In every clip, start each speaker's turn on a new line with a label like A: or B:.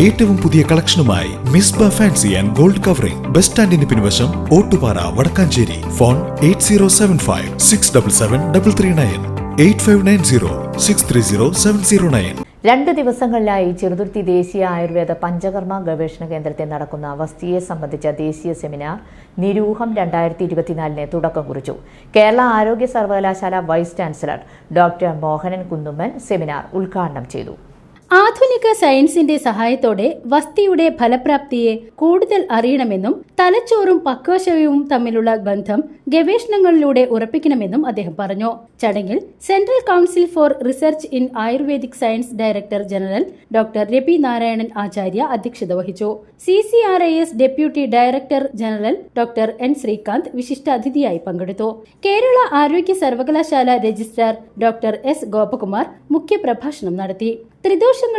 A: ഏറ്റവും പുതിയ കളക്ഷനുമായി Misba fancy and gold covering. Bus സ്റ്റാൻഡിന് പിൻവശം Ottupara Vadakkanchery. Phone eight zero seven five six double seven double three nine. Eight five nine zero six three zero seven zero nine.
B: രണ്ട് ദിവസങ്ങളിലായി ചെറുതുർത്തി ദേശീയ ആയുർവേദ പഞ്ചകർമ്മ ഗവേഷണ കേന്ദ്രത്തിൽ നടക്കുന്ന വസ്തിയെ സംബന്ധിച്ച ദേശീയ സെമിനാർ നിരൂഹം രണ്ടായിരത്തി ഇരുപത്തിനാലിന് തുടക്കം കുറിച്ചു. കേരള ആരോഗ്യ സർവകലാശാല vice chancellor doctor Mohanan Kunnummal seminar ഉദ്ഘാടനം ചെയ്തു.
C: ആധുനിക സയൻസിന്റെ സഹായത്തോടെ വസ്തിയുടെ ഫലപ്രാപ്തിയെ കൂടുതൽ അറിയണമെന്നും തലച്ചോറും പക്വശവും തമ്മിലുള്ള ബന്ധം ഗവേഷണങ്ങളിലൂടെ ഉറപ്പിക്കണമെന്നും അദ്ദേഹം പറഞ്ഞു. ചടങ്ങിൽ central council for research in Ayurvedic science director general doctor Rabi Narayanan Acharya അധ്യക്ഷത വഹിച്ചു. C C R I S deputy director general doctor N. Srikanth വിശിഷ്ടാതിഥിയായി പങ്കെടുത്തു. കേരള ആരോഗ്യ സർവകലാശാല രജിസ്ട്രാർ ഡോക്ടർ എസ്. ഗോപകുമാർ മുഖ്യപ്രഭാഷണം നടത്തി.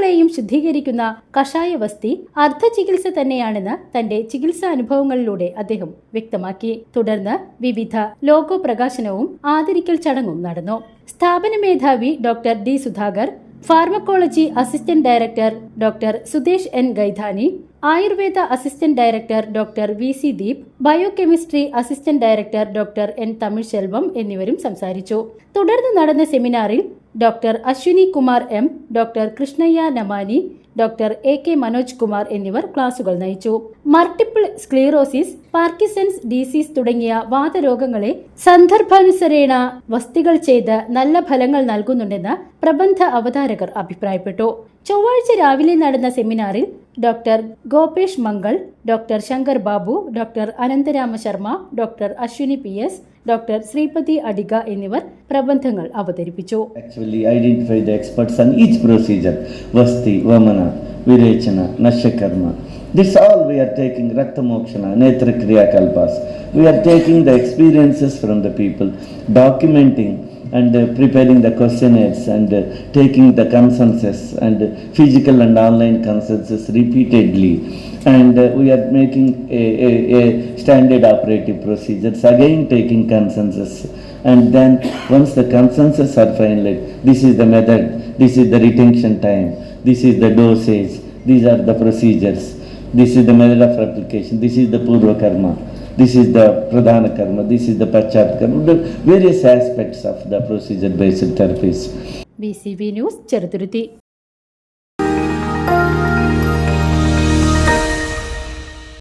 C: ത്രിദോഷങ്ങളെയും ശുദ്ധീകരിക്കുന്ന കഷായ വസ്തി അർദ്ധചികിത്സ തന്നെയാണെന്ന് തന്റെ ചികിത്സാ അനുഭവങ്ങളിലൂടെ അദ്ദേഹം വ്യക്തമാക്കി. തുടർന്ന് വിവിധ ലോഗോ പ്രകാശനവും ആദരിക്കൽ ചടങ്ങും നടന്നു. സ്ഥാപന മേധാവി doctor D Sudhakar pharmacology assistant director doctor Sudesh N Gaidhani Ayurveda assistant director doctor V C Deep biochemistry assistant director doctor N Tamil Selvam എന്നിവരും സംസാരിച്ചു. തുടർന്ന് നടന്ന സെമിനാറിൽ doctor Ashwini Kumar M doctor Krishnaiah Namani doctor A K Manoj Kumar എന്നിവർ ക്ലാസുകൾ നയിച്ചു. Multiple sclerosis Parkinson's disease തുടങ്ങിയ വാതരോഗങ്ങളെ സന്ദർഭാനുസരേണ വസ്തികൾ ചെയ്ത് നല്ല ഫലങ്ങൾ നൽകുന്നുണ്ടെന്ന് പ്രബന്ധ അവതാരകർ അഭിപ്രായപ്പെട്ടു. ചൊവ്വാഴ്ച രാവിലെ നടന്ന സെമിനാറിൽ doctor Gopesh Mangal doctor Shankar Babu doctor Anantharama Sharma doctor Ashwini P S doctor Sripathi Adiga എന്നിവർ പ്രബന്ധങ്ങൾ അവതരിപ്പിച്ചു
D: experts on each procedure Vasti, Vamana, Virechana, Nashakarma. This all we are taking Rakta Mokshana, Netra Kriya Kalpas. We are taking the experiences from the people, documenting and uh, preparing the questionnaires and uh, taking the consensus and uh, physical and online consensus repeatedly. And uh, we are making a, a, a standard operative procedures, again taking consensus. And then once the consensus are finalized, this is the method, this is the retention time, this is the dosage, these are the procedures, this is the method of application, this is the Purva Karma, this is the Pradhana Karma, this is the Pachat Karma, the various aspects of the procedure based therapies.
C: B C B news Cheruthuruthy